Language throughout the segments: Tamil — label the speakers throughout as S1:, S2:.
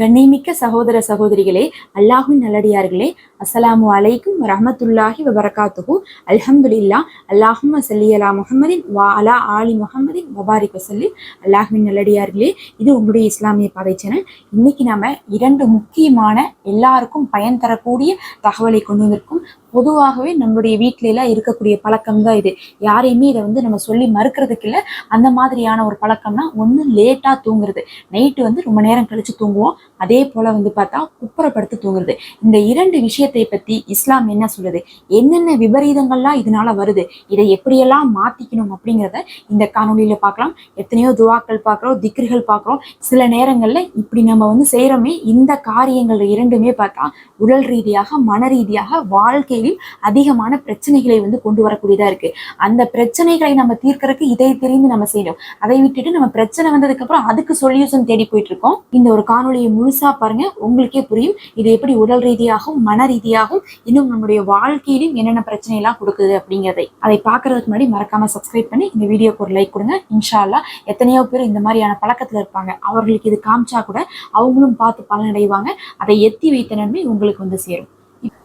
S1: கண்ணிமிக்க சகோதர சகோதரிகளே அல்லாஹின் நல்லடியார்களே அஸ்ஸலாமு அலைக்கும் ரஹமத்துல்லாஹி வபரகாத்துஹு. அல்ஹம்துலில்லா அல்லாஹும் சல்லி அலா முகமதின் வா அலா ஆலி முகமதின் வபாரிக் வசல்லி. அல்லாஹின் நல்லடியார்களே இது உங்களுடைய இஸ்லாமிய பாதை சேனல். இன்னைக்கு நாம இரண்டு முக்கியமான எல்லாருக்கும் பயன் தரக்கூடிய தகவலை கொண்டு வந்திருக்கும். பொதுவாகவே நம்மளுடைய வீட்டிலலாம் எல்லாம் இருக்கக்கூடிய பழக்கம் தான் இது. யாரையுமே இதை வந்து நம்ம சொல்லி மறுக்கிறதுக்கு இல்லை. அந்த மாதிரியான ஒரு பழக்கம்னா ஒன்று லேட்டாக தூங்குறது. நைட்டு வந்து ரொம்ப நேரம் கழிச்சு தூங்குவோம். அதே போல் வந்து பார்த்தா குப்புறப்படுத்து தூங்குறது. இந்த இரண்டு விஷயத்தை பற்றி இஸ்லாம் என்ன சொல்லுது? என்னென்ன விபரீதங்கள்லாம் இதனால வருது? இதை எப்படியெல்லாம் மாற்றிக்கணும் அப்படிங்கிறத இந்த காணொலியில் பார்க்கலாம். எத்தனையோ துவாக்கள் பார்க்குறோம் திக்ரிகள் பார்க்குறோம். சில நேரங்களில் இப்படி நம்ம வந்து செய்கிறோமே இந்த காரியங்கள் இரண்டுமே பார்த்தா உடல் ரீதியாக மன ரீதியாக வாழ்க்கை வாழ்க்கையில் அதிகமான பிரச்சனைகளை வந்து கொண்டு வரக்கூடியதாக இருக்குது அந்த பிரச்சனைகளை நம்ம தீர்க்கறதுக்கு இதை தெரிந்து நம்ம செய்யணும். அதை விட்டுட்டு நம்ம பிரச்சனை வந்ததுக்கு அப்புறம் அதுக்கு சொல்யூஷன் தேடி போயிட்டு இருக்கோம் இந்த ஒரு காணொலியை முழுசா பாருங்க. உங்களுக்கே புரியும். இது எப்படி உடல் ரீதியாகவும் மன ரீதியாகவும் இன்னும் நம்மளுடைய வாழ்க்கையிலும் என்னென்ன பிரச்சனை எல்லாம் கொடுக்குது அப்படிங்கிறதை. அதை பார்க்கறதுக்கு முன்னாடி மறக்காம சப்ஸ்கிரைப் பண்ணி இந்த வீடியோக்கு ஒரு லைக் கொடுங்க. இன்ஷால்லா எத்தனையோ பேர் இந்த மாதிரியான பழக்கத்துல இருப்பாங்க. அவர்களுக்கு இது காமிச்சா கூட அவங்களும் பார்த்து பலனடைவாங்க. அதை எத்தி வைத்த நன்மை உங்களுக்கு வந்து சேரும்.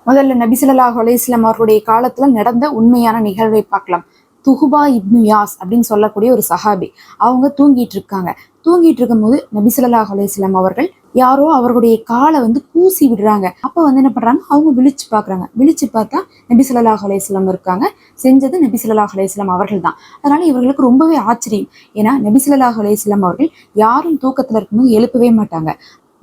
S1: முதல்ல நபிசுல்லாஹ் அலையம் அவருடைய காலத்துல நடந்த உண்மையான நிகழ்வை பார்க்கலாம். துஹுபா இப்னு யாஸ் அப்படின்னு சொல்லக்கூடிய ஒரு சஹாபி. அவங்க தூங்கிட்டு இருக்காங்க. தூங்கிட்டு இருக்கும்போது நபிசுல்லாஹ் ஸல்லல்லாஹு அலைஹி அவர்கள் யாரோ அவர்களுடைய காலை வந்து கூசி விடுறாங்க. அப்போ வந்து என்ன பண்றாங்க? அவங்க விழிச்சு பார்க்கறாங்க. விழிச்சு பார்த்தா நபி ஸல்லல்லாஹு இருக்காங்க. செஞ்சது நபி ஸல்லல்லாஹு அலைஹி அவர்கள் தான். அதனால இவர்களுக்கு ரொம்பவே ஆச்சரியம். ஏன்னா நபி ஸல்லல்லாஹு அவர்கள் யாரும் தூக்கத்துல இருக்கும்போது எழுப்பவே மாட்டாங்க.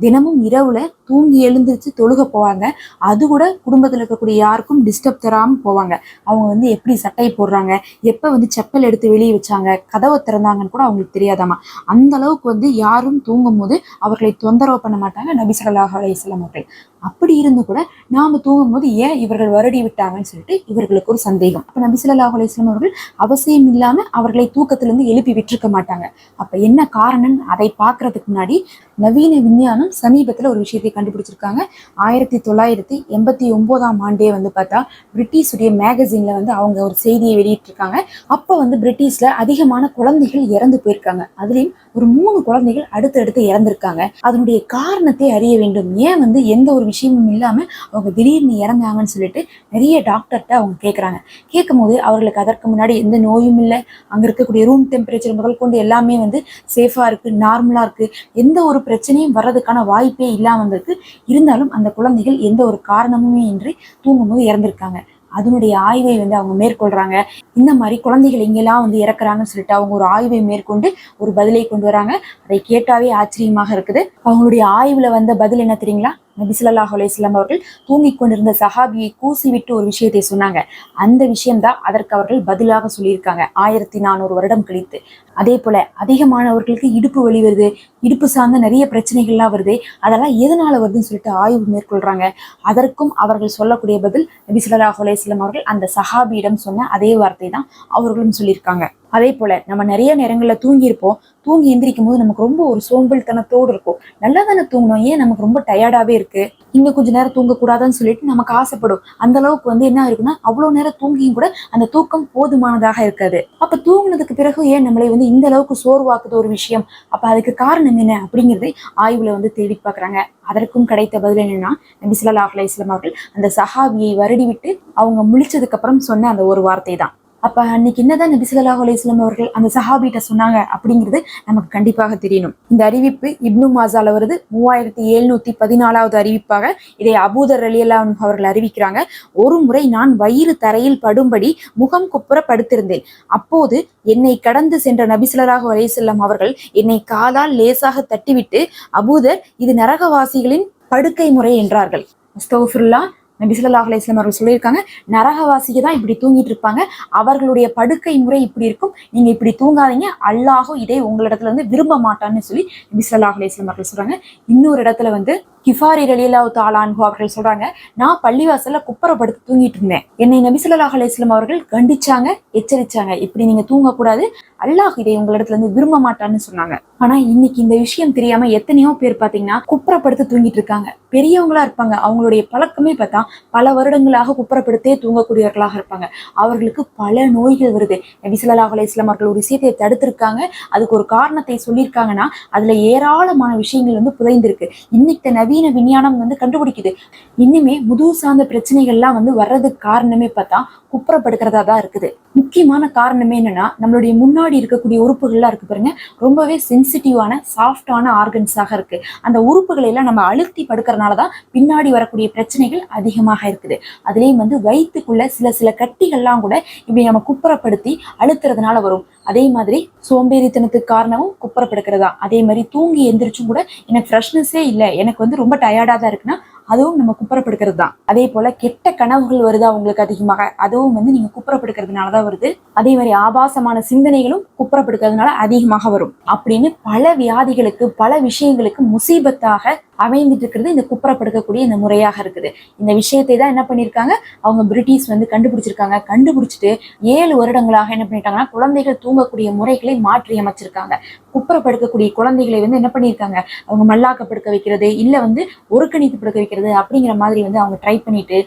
S1: தினமும் இரவுல தூங்கி எழுந்திருச்சு தொழுக போவாங்க. அது கூட குடும்பத்தில் இருக்கக்கூடிய யாருக்கும் டிஸ்டர்ப் தராமல் போவாங்க. அவங்க வந்து எப்படி சட்டை போடுறாங்க எப்போ வந்து செப்பல் எடுத்து வெளியே வச்சாங்க கதவை திறந்தாங்கன்னு கூட அவங்களுக்கு தெரியாதாமா. அந்த அளவுக்கு வந்து யாரும் தூங்கும் போது அவர்களை தொந்தரவு பண்ண மாட்டாங்க நபி ஸல்லல்லாஹு அலைஹி அவர்கள். அப்படி இருந்து கூட நாம தூங்கும் போது ஏன் இவர்கள் வருடி விட்டாங்கன்னு சொல்லிட்டு இவர்களுக்கு ஒரு சந்தேகம். அப்போ நபி ஸல்லல்லாஹு அவர்கள் அவசியம் இல்லாம அவர்களை தூக்கத்திலிருந்து எழுப்பி விட்டிருக்க மாட்டாங்க. அப்ப என்ன காரணம் அதை பார்க்கறதுக்கு முன்னாடி நவீன விஞ்ஞானம் சமீபத்துல ஒரு விஷயத்தை கண்டுபிடிச்சிருக்காங்க. ஆயிரத்தி தொள்ளாயிரத்தி எண்பத்தி ஒன்பதாம் ஆண்டே வந்து பார்த்தா பிரிட்டிஷுடைய மேகசின்ல வந்து அவங்க ஒரு செய்தியை வெளியிட்டிருக்காங்க. அப்போ வந்து பிரிட்டிஷ்ல அதிகமான குழந்தைகள் இறந்து போயிருக்காங்க. அதுலயும் ஒரு மூணு குழந்தைகள் அடுத்தடுத்து இறந்திருக்காங்க. அதனுடைய காரணத்தை அறிய வேண்டும். ஏன் வந்து எந்த ஒரு விஷயமும் இல்லாம அவங்க திடீர்னு இறந்தாங்கன்னு சொல்லிட்டு நிறைய டாக்டர்கிட்ட அவங்க கேட்குறாங்க கேட்கும் போது அவர்களுக்கு அதற்கு முன்னாடி எந்த நோயும் இல்லை. அங்க இருக்கக்கூடிய ரூம் டெம்பரேச்சர் முதல் கொண்டு எல்லாமே வந்து சேஃபா இருக்கு நார்மலா இருக்கு. எந்த ஒரு பிரச்சனையும் வர்றதுக்கான வாய்ப்பே இல்லாமல் இருந்திருக்கு இருந்தாலும் அந்த குழந்தைகள் எந்த ஒரு காரணமுமே இன்றி தூங்கும்போது இறந்திருக்காங்க. அதனுடைய ஆய்வை வந்து அவங்க மேற்கொள்றாங்க. இந்த மாதிரி குழந்தைகள் எங்கெல்லாம் வந்து இறக்குறாங்கன்னு சொல்லிட்டு அவங்க ஒரு ஆய்வை மேற்கொண்டு ஒரு பதிலை கொண்டு வராங்க. அதை கேட்டாவே ஆச்சரியமாக இருக்குது. அவங்களுடைய ஆய்வுல வந்த பதில் என்ன தெரியுங்களா? நபிசுல்லா ஸல்லல்லாஹு அவர்கள் தூங்கிக் கொண்டிருந்த சஹாபியை கூசி விட்டு ஒரு விஷயத்தை சொன்னாங்க. அந்த விஷயம்தான் அதற்கு அவர்கள் பதிலாக சொல்லியிருக்காங்க. ஆயிரத்தி நானூறு வருடம் கழித்து. அதே போல அதிகமானவர்களுக்கு இடுப்பு வலி வருது இடுப்பு சார்ந்த நிறைய பிரச்சனைகள்லாம் வருது. அதெல்லாம் எதனால வருதுன்னு சொல்லிட்டு ஆய்வு மேற்கொள்றாங்க. அதற்கும் அவர்கள் சொல்லக்கூடிய பதில் நபிசுல்லா ஸல்லல்லாஹு அவர்கள் அந்த சஹாபியிடம் சொன்ன அதே வார்த்தை தான் அவர்களும் சொல்லியிருக்காங்க. அதே போல நம்ம நிறைய நேரங்களில் தூங்கியிருப்போம். தூங்கி எந்திரிக்கும் போது நமக்கு ரொம்ப ஒரு சோம்பல்தனத்தோடு இருக்கும். நல்லா தானே தூங்கணும்? ஏன் நமக்கு ரொம்ப டயர்டாவே இருக்கு? இன்னும் கொஞ்ச நேரம் தூங்கக்கூடாதுன்னு சொல்லிட்டு நமக்கு ஆசைப்படும். அந்த அளவுக்கு வந்து என்ன இருக்குன்னா அவ்வளோ நேரம் தூங்கியும் கூட அந்த தூக்கம் போதுமானதாக இருக்காது. அப்ப தூங்கினதுக்கு பிறகு ஏன் நம்மளை வந்து இந்த அளவுக்கு சோர்வாக்குது ஒரு விஷயம்? அப்ப அதுக்கு காரணம் என்ன? அப்படிங்கிறதை ஆய்வுல வந்து தேடி பார்க்குறாங்க. அதற்கும் கிடைத்த பதில் என்னன்னா நபிசுல்லா ஸல்லல்லாஹு இஸ்லாம் அவர்கள் அந்த சஹாபியை வருடி விட்டு அவங்க முழிச்சதுக்கு அப்புறம் சொன்ன அந்த ஒரு வார்த்தை தான் அப்ப அன்னைக்கு என்னதான் நபி ஸல்லல்லாஹு அலிஸ்லாம் அவர்கள் அந்த சஹாபிகிட்ட சொன்னாங்க அப்படிங்கிறது நமக்கு கண்டிப்பாக தெரியணும். இந்த அறிவிப்பு இப்னு மாசால வருது. மூவாயிரத்தி எழுநூத்தி பதினாலாவது அறிவிப்பாக இதை அபூதர் அலியல்லா அவர்கள் அறிவிக்கிறாங்க. ஒரு முறை நான் வயிறு தரையில் படும்படி முகம் குப்புற படுத்திருந்தேன் அப்போது என்னை கடந்து சென்ற நபிசுலராக அலிசல்லாம் அவர்கள் என்னை காலால் லேசாக தட்டிவிட்டு அபூதர் இது நரகவாசிகளின் படுக்கை முறை என்றார்கள். அஸ்தகுஃபிருல்லா நபிசுல்லா அலிஸ்லாம் அவர்கள் சொல்லியிருக்காங்க நரகவாசிக தான் இப்படி தூங்கிட்டு இருப்பாங்க. அவர்களுடைய படுக்கை முறை இப்படி இருக்கும். நீங்க இப்படி தூங்காதீங்க. அல்லாஹும் இதை உங்களிடத்துல இருந்து விரும்ப மாட்டான்னு சொல்லி நபிசுல்லா அலிஸ்லாம் அவர்கள் சொல்றாங்க. இன்னொரு இடத்துல வந்து கிஃபாரி ரலியல்லாஹு தாலான்ஹு அவர்கள் சொல்றாங்க நான் பள்ளிவாசல்ல குப்பரப்படுத்து தூங்கிட்டு இருந்தேன். என்னை நபி ஸல்லல்லாஹு அலைஹி அவர்கள் கண்டிச்சாங்க எச்சரிச்சாங்க. இப்படி நீங்க தூங்கக்கூடாது அல்லாஹ் இதை உங்களிடத்துல இருந்து விரும்ப மாட்டான்னு சொன்னாங்க. ஆனா இன்னைக்கு இந்த விஷயம் தெரியாம எத்தனையோ பேர் பாத்தீங்கன்னா குப்புறப்படுத்து தூங்கிட்டு இருக்காங்க. பெரியவங்களா இருப்பாங்க. அவங்களுடைய பழக்கமே பார்த்தா பல வருடங்களாக குப்புறப்படுத்தே தூங்கக்கூடியவர்களாக இருப்பாங்க. அவர்களுக்கு பல நோய்கள் வருது. நபி ஸல்லல்லாஹு அவர்கள் ஒரு விஷயத்தை தடுத்திருக்காங்க. அதுக்கு ஒரு காரணத்தை சொல்லியிருக்காங்கன்னா அதுல ஏராளமான விஷயங்கள் வந்து புதைந்திருக்கு. இன்னைக்கு நவீன விஞ்ஞானம் வந்து கண்டுபிடிக்குது. இன்னுமே முதுகு சார்ந்த பிரச்சனைகள்லாம் வந்து வர்றதுக்கு காரணமே பார்த்தா குப்புறப்படுக்கிறதா தான் இருக்குது. முக்கியமான காரணமே என்னன்னா நம்மளுடைய முன்னாடி இருக்கக்கூடிய உறுப்புகள்லாம் இருக்கு பாருங்க. ரொம்பவே சென்சிட்டிவான சாஃப்டான ஆர்கன்ஸாக இருக்கு. அந்த உறுப்புகளை எல்லாம் நம்ம அழுத்தி படுக்கிறதுனால தான் பின்னாடி வரக்கூடிய பிரச்சனைகள் அதிகமாக இருக்குது. அதுலேயும் வந்து வயிற்றுக்குள்ள சில சில கட்டிகள்லாம் கூட இப்படி நம்ம குப்புறப்படுத்தி அழுத்துறதுனால வரும். அதே மாதிரி சோம்பேறித்தனத்துக்கு காரணமும் குப்புறப்படுக்கிறதா அதே மாதிரி தூங்கி எந்திரிச்சும் கூட எனக்கு ஃப்ரெஷ்னஸே இல்லை. எனக்கு வந்து ரொம்ப டயர்டாக தான் இருக்குன்னா அதுவும் நம்ம குப்புறப்படுக்கிறது தான் அதே போல கெட்ட கனவுகள் வருதா அவங்களுக்கு அதிகமாக? அதுவும் வந்து நீங்க குப்புறப்படுக்கிறதுனால தான் வருது. அதே மாதிரி ஆபாசமான சிந்தனைகளும் குப்புறப்படுக்கிறதுனால அதிகமாக வரும். அப்படின்னு பல வியாதிகளுக்கு பல விஷயங்களுக்கு முசீபத்தாக அமைந்துட்டு இருக்கிறது இந்த குப்புறப்படுக்கக்கூடிய இந்த முறையாக இருக்குது. இந்த விஷயத்தை தான் என்ன பண்ணியிருக்காங்க? அவங்க பிரிட்டிஷ் வந்து கண்டுபிடிச்சிருக்காங்க. கண்டுபிடிச்சிட்டு ஏழு வருடங்களாக என்ன பண்ணிட்டாங்கன்னா குழந்தைகள் தூங்கக்கூடிய முறைகளை மாற்றி அமைச்சிருக்காங்க. குப்புறப்படுக்கக்கூடிய குழந்தைகளை வந்து என்ன பண்ணியிருக்காங்க? அவங்க மல்லாக்க படுக்க வைக்கிறது இல்லை வந்து ஒருக்கணித்து படுக்க வைக்கிறது அப்படிங்கிற மாதிரி வந்து அவங்க ட்ரை பண்ணிட்டு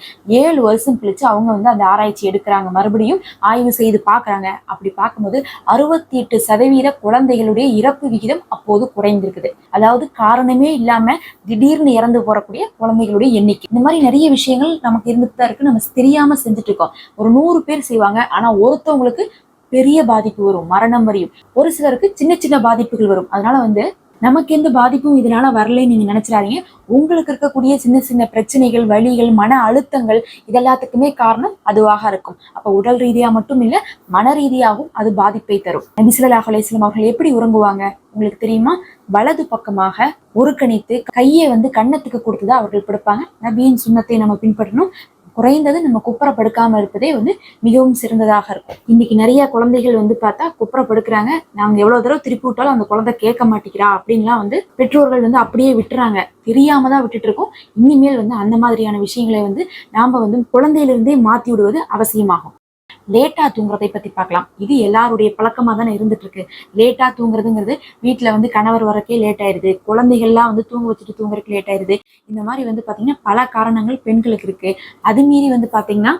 S1: ஏழு வருஷம் கழிச்சு அவங்க வந்து அந்த ஆராய்ச்சி எடுக்கிறாங்க. மறுபடியும் ஆய்வு செய்து பார்க்குறாங்க. அப்படி பார்க்கும்போது அறுபத்தி எட்டு சதவீத குழந்தைகளுடைய இறப்பு விகிதம் அப்போது குறைந்திருக்குது. அதாவது காரணமே இல்லாம திடீர்னு இறந்து போறக்கூடிய குழந்தைகளுடைய எண்ணிக்கை. இந்த மாதிரி நிறைய விஷயங்கள் நமக்கு இருந்துட்டு தான் இருக்கு. நம்ம தெரியாம செஞ்சுட்டு இருக்கோம் ஒரு நூறு பேர் செய்வாங்க. ஆனா ஒருத்தவங்களுக்கு பெரிய பாதிப்பு வரும். மரணம் வரையும். ஒரு சிலருக்கு சின்ன சின்ன பாதிப்புகள் வரும். அதனால வந்து நமக்கு எந்த பாதிப்பும் இதனால வரலைன்னு நீங்க நினைச்சிடாதீங்க. உங்களுக்கு இருக்கக்கூடிய சின்ன சின்ன பிரச்சனைகள் வலிகள் மன அழுத்தங்கள் இதெல்லாத்துக்குமே காரணம் அதுவாக இருக்கும். அப்ப உடல் ரீதியா மட்டும் இல்ல மன ரீதியாகவும் அது பாதிப்பை தரும். நபி ஸல்லல்லாஹு அவர்கள் எப்படி உறங்குவாங்க? உங்களுக்கு தெரியுமா? வலது பக்கமாக ஒருக்கணித்து கையை வந்து கன்னத்துக்கு கொடுத்துதான் அவர்கள் படுப்பாங்க. நபியின் சுண்ணத்தை நம்ம பின்பற்றணும். குறைந்தது நம்ம குப்புறப்படுக்காம இருப்பதே வந்து மிகவும் சிறந்ததாக இருக்கும். இன்னைக்கு நிறைய குழந்தைகள் வந்து பார்த்தா குப்புறப்படுக்கிறாங்க. நாங்க எவ்வளவு தடவை திருப்பி விட்டாலும் அந்த குழந்தை கேட்க மாட்டேங்கிறா அப்படின்லாம் வந்து பெற்றோர்கள் வந்து அப்படியே விட்டுறாங்க. தெரியாம தான் விட்டுட்டு இருக்கோம். இனிமேல் வந்து அந்த மாதிரியான விஷயங்களை வந்து நாம வந்து குழந்தையிலிருந்தே மாத்தி விடுவது அவசியமாகும். லேட்டா தூங்குறதை பத்தி பார்க்கலாம். இது எல்லாருடைய பழக்கமாக தானே இருந்துட்டு இருக்கு லேட்டா தூங்குறதுங்கிறது வீட்டில் வந்து கணவர் வரக்கே லேட் ஆயிடுது குழந்தைகள்லாம் வந்து தூங்க வச்சுட்டு தூங்குறதுக்கு லேட் ஆயிடுது இந்த மாதிரி வந்து பாத்தீங்கன்னா பல காரணங்கள் பெண்களுக்கு இருக்கு. அது மீறி வந்து பாத்தீங்கன்னா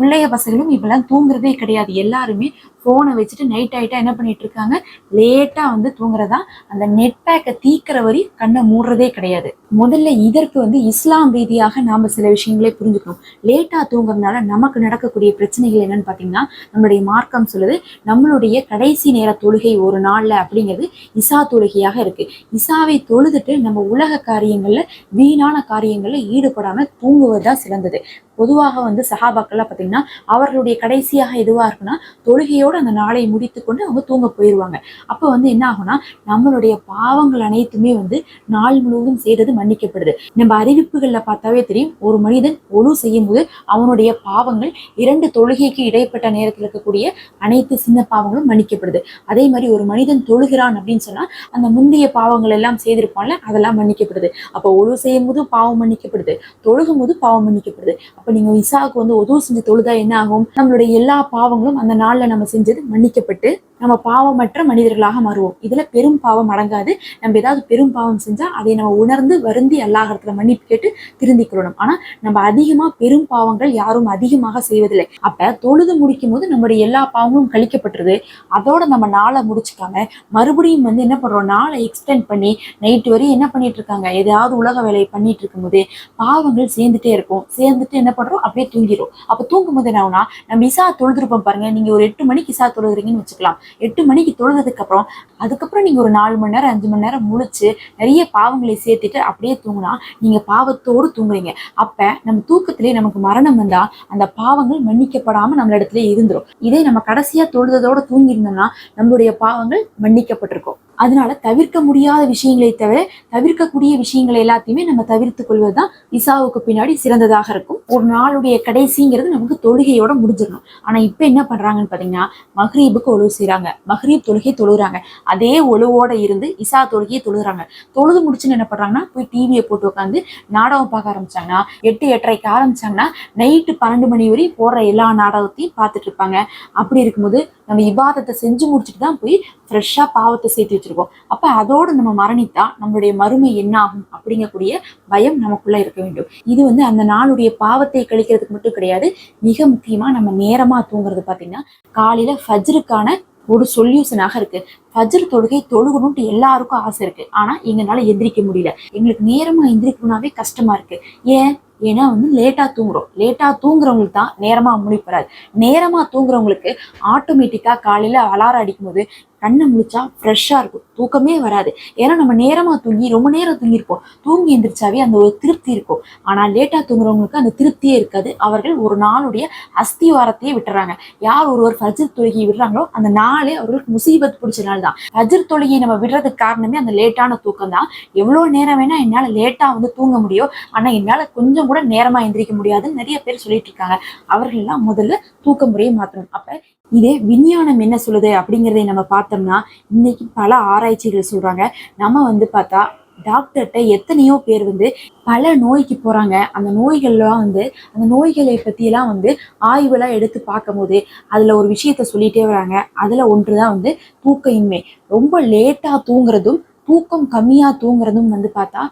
S1: பிள்ளைய பசங்களும் இப்பெல்லாம் தூங்குறதே கிடையாது. எல்லாருமே ஃபோனை வச்சுட்டு நைட் ஆயிட்டா என்ன பண்ணிட்டு இருக்காங்க? லேட்டா வந்து தூங்குறதா? அந்த நெட் பேக்கை தீக்கிற வரி கண்ணை மூடுறதே கிடையாது. முதல்ல இதற்கு வந்து இஸ்லாம் ரீதியாக நாம சில விஷயங்களே புரிஞ்சுக்கணும். லேட்டா தூங்குறதுனால நமக்கு நடக்கக்கூடிய பிரச்சனைகள் என்னன்னு பாத்தீங்கன்னா நம்மளுடைய மார்க்கம் சொல்லுது நம்மளுடைய கடைசி நேர தொழுகை ஒரு நாள்ல அப்படிங்கிறது இசா தொழுகையாக இருக்கு. இசாவை தொழுதுட்டு நம்ம உலக காரியங்கள்ல வீணான காரியங்கள்ல ஈடுபடாம தூங்குவதுதான் சிறந்தது. பொதுவாக வந்து சஹாபாக்கள்லாம் பார்த்தீங்கன்னா அவர்களுடைய கடைசியாக எதுவாக இருக்குன்னா தொழுகையோடு அந்த நாளை முடித்து கொண்டு அவங்க தூங்க போயிடுவாங்க அப்போ வந்து என்ன ஆகும்னா நம்மளுடைய பாவங்கள் அனைத்துமே வந்து நாள் முழுவதும் செய்தது மன்னிக்கப்படுது. நம்ம அறிவிப்புகளில் பார்த்தாவே தெரியும் ஒரு மனிதன் ஒழு செய்யும் போது அவனுடைய பாவங்கள் இரண்டு தொழுகைக்கு இடைப்பட்ட நேரத்தில் இருக்கக்கூடிய அனைத்து சின்ன பாவங்களும் மன்னிக்கப்படுது. அதே மாதிரி ஒரு மனிதன் தொழுகிறான் அப்படின்னு சொன்னா அந்த முந்தைய பாவங்கள் எல்லாம் செய்திருப்பான்ல அதெல்லாம் மன்னிக்கப்படுது. அப்போ ஒழு செய்யும் போது பாவம் மன்னிக்கப்படுது தொழுகும் போது பாவம் மன்னிக்கப்படுது. அப்ப நீங்க இசாவுக்கு வந்து உதவு செஞ்சு தொழுதா என்ன ஆகும்? நம்மளுடைய எல்லா பாவங்களும் அந்த நாளில் நம்ம செஞ்சது மன்னிக்கப்பட்டு நம்ம பாவமற்ற மனிதர்களாக மாறுவோம். இதில் பெரும் பாவம் அடங்காது. நம்ம ஏதாவது பெரும் பாவம் செஞ்சால் அதை நம்ம உணர்ந்து வருந்தி அல்லாஹத்துல மன்னிப்பு கேட்டு திருந்திக் கொள்ளணும் நம்ம அதிகமாக பெரும் பாவங்கள் யாரும் அதிகமாக செய்வதில்லை. அப்போ தொழுது முடிக்கும் போது நம்முடைய எல்லா பாவங்களும் கழிக்கப்பட்டுருது. அதோட நம்ம நாளை முடிச்சுக்காம மறுபடியும் வந்து என்ன பண்ணுறோம் நாளை எக்ஸ்டெண்ட் பண்ணி நைட்டு வரையும் என்ன பண்ணிட்டு இருக்காங்க ஏதாவது உலக வேலையை பண்ணிட்டு இருக்கும்போது பாவங்கள் சேர்ந்துட்டே இருக்கும். சேர்ந்துட்டு என்ன பண்ணுறோம் அப்படியே தூங்கிடும் அப்போ தூங்கும் போது என்ன ஆகுனா நம்ம இசா தொழுதுருப்போம் பாருங்க. நீங்கள் ஒரு எட்டு மணிக்கு இசா தொழுதுறீங்கன்னு வச்சுக்கலாம். எட்டு மணிக்கு தொழுதுக்கு அப்புறம் அதுக்கப்புறம் நீங்க ஒரு நாலு மணி நேரம் அஞ்சு மணி நேரம் முழிச்சு நிறைய பாவங்களை சேர்த்துட்டு அப்படியே தூங்கினா நீங்க பாவத்தோடு தூங்குறீங்க. அப்ப நம்ம தூக்கத்திலே நமக்கு மரணம் வந்தா அந்த பாவங்கள் மன்னிக்கப்படாம நம்மள இடத்துல இருந்துரும். இதே நம்ம கடைசியா தொழுததோட தூங்கி இருந்தோம்னா நம்மளுடைய பாவங்கள் மன்னிக்கப்பட்டிருக்கும். அதனால தவிர்க்க முடியாத விஷயங்களை தவிர தவிர்க்கக்கூடிய விஷயங்களை எல்லாத்தையுமே நம்ம தவிர்த்து கொள்வது தான் இசாவுக்கு பின்னாடி சிறந்ததாக இருக்கும். ஒரு நாளுடைய கடைசிங்கிறது நமக்கு தொழுகையோட முடிஞ்சிடணும். ஆனா இப்ப என்ன பண்றாங்கன்னு பாத்தீங்கன்னா மஹ்ரீபுக்கு ஒழுவு செய்யறாங்க மஹ்ரீப் தொழுகை தொழுகிறாங்க அதே ஒழுவோட இருந்து இசா தொழுகையை தொழுகிறாங்க தொழுது முடிச்சுன்னு என்ன பண்றாங்கன்னா போய் டிவியை போட்டு உட்காந்து நாடகம் பார்க்க ஆரம்பிச்சாங்கன்னா எட்டு எட்டரைக்கு ஆரம்பிச்சாங்கன்னா நைட்டு பன்னெண்டு மணி வரையும் போடுற எல்லா நாடகத்தையும் பார்த்துட்டு இருப்பாங்க. அப்படி இருக்கும்போது நம்ம இபாதத்தை செஞ்சு முடிச்சுட்டு தான் போய் ஃப்ரெஷ்ஷாக பாவத்தை சேர்த்து வச்சிருக்கோம். அப்போ அதோடு நம்ம மரணித்தா நம்மளுடைய மறுமை என்ன ஆகும் அப்படிங்கக்கூடிய பயம் நமக்குள்ள இருக்க வேண்டும். இது வந்து அந்த நாளுடைய பாவத்தை கழிக்கிறதுக்கு மட்டும் கிடையாது மிக முக்கியமாக நம்ம நேரமாக தூங்குறது பார்த்தீங்கன்னா காலையில் ஃபஜ்ருக்கான ஒரு சொல்யூஷனாக இருக்கு. ஃபஜ்ர் தொழுகை தொழுகணும்ட்டு எல்லாருக்கும் ஆசை இருக்கு. ஆனா எங்களால எந்திரிக்க முடியல. எங்களுக்கு நேரமா எந்திரிக்கணும்னாவே கஷ்டமா இருக்கு. ஏன்? ஏன்னா வந்து லேட்டா தூங்குறோம். லேட்டா தூங்குறவங்களுக்கு தான் நேரமா முழிப்பறாது நேரமா தூங்குறவங்களுக்கு ஆட்டோமேட்டிக்கா காலையில அலாரம் அடிக்கும் போது கண்ணை முழிச்சா ஃப்ரெஷ்ஷாக இருக்கும். தூக்கமே வராது. ஏன்னா நம்ம நேரமாக தூங்கி ரொம்ப நேரம் தூங்கியிருப்போம். தூங்கி எந்திரிச்சாவே அந்த ஒரு திருப்தி இருக்கும். ஆனால் லேட்டாக தூங்குறவங்களுக்கு அந்த திருப்தியே இருக்காது. அவர்கள் ஒரு நாளுடைய அஸ்திவாரத்தையே விட்டுறாங்க. யார் ஒருவர் ஃபஜ்ர் தொழுகையை விடுறாங்களோ அந்த நாளே அவர்களுக்கு முசீபத் பிடிச்ச நாள் தான். ஃபஜ்ர் தொழுகையை நம்ம விடுறதுக்கு காரணமே அந்த லேட்டான தூக்கம் தான். எவ்வளோ நேரம் வேணால் என்னால் லேட்டாக வந்து தூங்க முடியும் ஆனால் என்னால் கொஞ்சம் கூட நேரமாக எந்திரிக்க முடியாதுன்னு நிறைய பேர் சொல்லிட்டு இருக்காங்க. அவர்கள்லாம் முதல்ல தூக்க முறையை மாற்றணும். அப்போ இதே விஞ்ஞானம் என்ன சொல்லுது அப்படிங்கிறதை நம்ம பார்த்தோம்னா இன்னைக்கு பல ஆராய்ச்சிகள் சொல்றாங்க. நம்ம வந்து பார்த்தா டாக்டர்கிட்ட எத்தனையோ பேர் வந்து பல நோய்க்கு போறாங்க. அந்த நோய்கள்லாம் வந்து அந்த நோய்களை பற்றியெல்லாம் வந்து ஆய்வுலாம் எடுத்து பார்க்கும்போது அதில் ஒரு விஷயத்த சொல்லிட்டே வராங்க. அதில் ஒன்று தான் வந்து தூக்க இன்மை ரொம்ப லேட்டாக தூங்குறதும் தூக்கம் கம்மியாக தூங்குறதும் வந்து பார்த்தா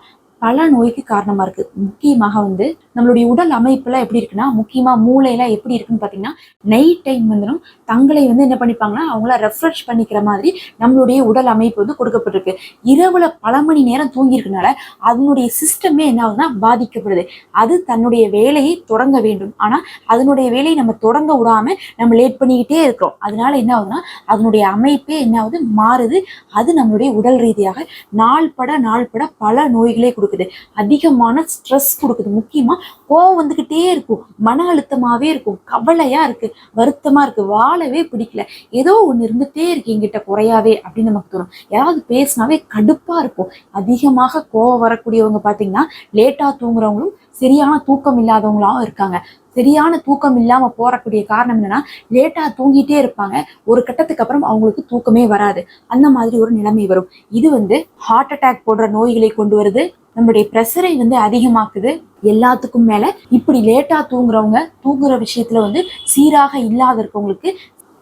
S1: பல நோய்க்கு காரணமாக இருக்குது முக்கியமாக வந்து நம்மளுடைய உடல் அமைப்புலாம் எப்படி இருக்குன்னா முக்கியமாக மூளையெல்லாம் எப்படி இருக்குன்னு பார்த்தீங்கன்னா நைட் டைம் வந்துடும் தங்களை வந்து என்ன பண்ணிப்பாங்கன்னா அவங்கள ரெஃப்ரெஷ் பண்ணிக்கிற மாதிரி நம்மளுடைய உடல் அமைப்பு வந்து கொடுக்கப்பட்டிருக்கு. இரவுல பல மணி நேரம் தூங்கியிருக்கனால அதனுடைய சிஸ்டமே என்ன ஆகுதுன்னா பாதிக்கப்படுது. அது தன்னுடைய வேலையை தொடங்க வேண்டும். ஆனால் அதனுடைய வேலையை நம்ம தொடங்க விடாம நம்ம லேட் பண்ணிக்கிட்டே இருக்கிறோம். அதனால என்ன ஆகுதுன்னா அதனுடைய அமைப்பே என்ன ஆகுது? மாறுது. அது நம்மளுடைய உடல் ரீதியாக நாள்பட நாள்பட பல நோய்களே கொடுக்குது. அதிகமான ஸ்ட்ரெஸ் கொடுக்குது. முக்கியமாக கோவம் வந்துக்கிட்டே இருக்கும். மன அழுத்தமாகவே இருக்கும். கவலையாக இருக்குது வருத்தமாக இருக்குது வாழவே பிடிக்கல. ஏதோ ஒன்று இருந்துகிட்டே இருக்கு எங்கிட்ட குறையாவே அப்படின்னு நமக்கு தோணும். யாராவது பேசினாவே கடுப்பாக இருக்கும் அதிகமாக கோவம் வரக்கூடியவங்க பார்த்தீங்கன்னா லேட்டாக தூங்குறவங்களும் சரியான தூக்கம் இல்லாதவங்களாகவும் இருக்காங்க. சரியான தூக்கம் இல்லாம போறக்கூடிய காரணம் என்னன்னா லேட்டா தூங்கிட்டே இருப்பாங்க. ஒரு கட்டத்துக்கு அப்புறம் அவங்களுக்கு தூக்கமே வராது. அந்த மாதிரி ஒரு நிலைமை வரும். இது வந்து ஹார்ட் அட்டாக் போன்ற நோய்களை கொண்டு வருது. நம்மளுடைய ப்ரெஷரை வந்து அதிகமாக்குது. எல்லாத்துக்கும் மேல இப்படி லேட்டா தூங்குறவங்க தூங்குற விஷயத்துல வந்து சீராக இல்லாத இருக்கவங்களுக்கு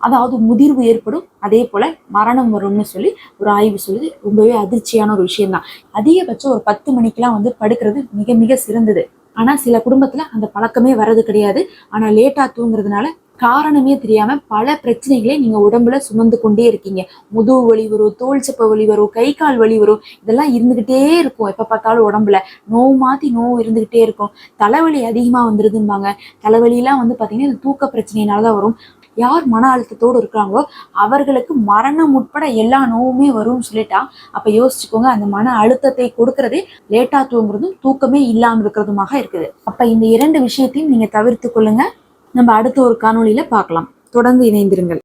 S1: அதாவது முதிர்வு ஏற்படும். அதே போல மரணம் வரும்னு சொல்லி ஒரு ஆய்வு சொல்லுது. ரொம்பவே அதிர்ச்சியான ஒரு விஷயம்தான். அதிகபட்சம் ஒரு பத்து மணிக்கெல்லாம் வந்து படுக்கிறது மிக மிக சிறந்தது. ஆனா சில குடும்பத்துல அந்த பழக்கமே வர்றது கிடையாது. ஆனா லேட்டா தூங்குறதுனால காரணமே தெரியாம பல பிரச்சனைகளை நீங்க உடம்புல சுமந்து கொண்டே இருக்கீங்க. முதுகு வலி வரும் தோல் சப்ப வலி வரும் கை கால் வலி வரும் இதெல்லாம் இருந்துகிட்டே இருக்கும். எப்ப பார்த்தாலும் உடம்புல. நோவு மாத்தி நோவு இருந்துகிட்டே இருக்கும். தலைவலி அதிகமா வந்துருதும்பாங்க. தலைவலியெல்லாம் வந்து பாத்தீங்கன்னா இந்த தூக்க பிரச்சனையினாலதான் வரும். யார் மன அழுத்தத்தோடு இருக்கிறாங்களோ அவர்களுக்கு மரணம் உட்பட எல்லா நோவுமே வரும்னு சொல்லிட்டா அப்ப யோசிச்சுக்கோங்க அந்த மன அழுத்தத்தை கொடுக்கறதே லேட்டா தூங்குறதும் தூக்கமே இல்லாமல் இருக்கிறதுமாக இருக்குது. அப்ப இந்த இரண்டு விஷயத்தையும் நீங்க தவிர்த்து கொள்ளுங்க. நம்ம அடுத்த ஒரு காணொளியில பார்க்கலாம். தொடர்ந்து இணைந்திருங்கள்.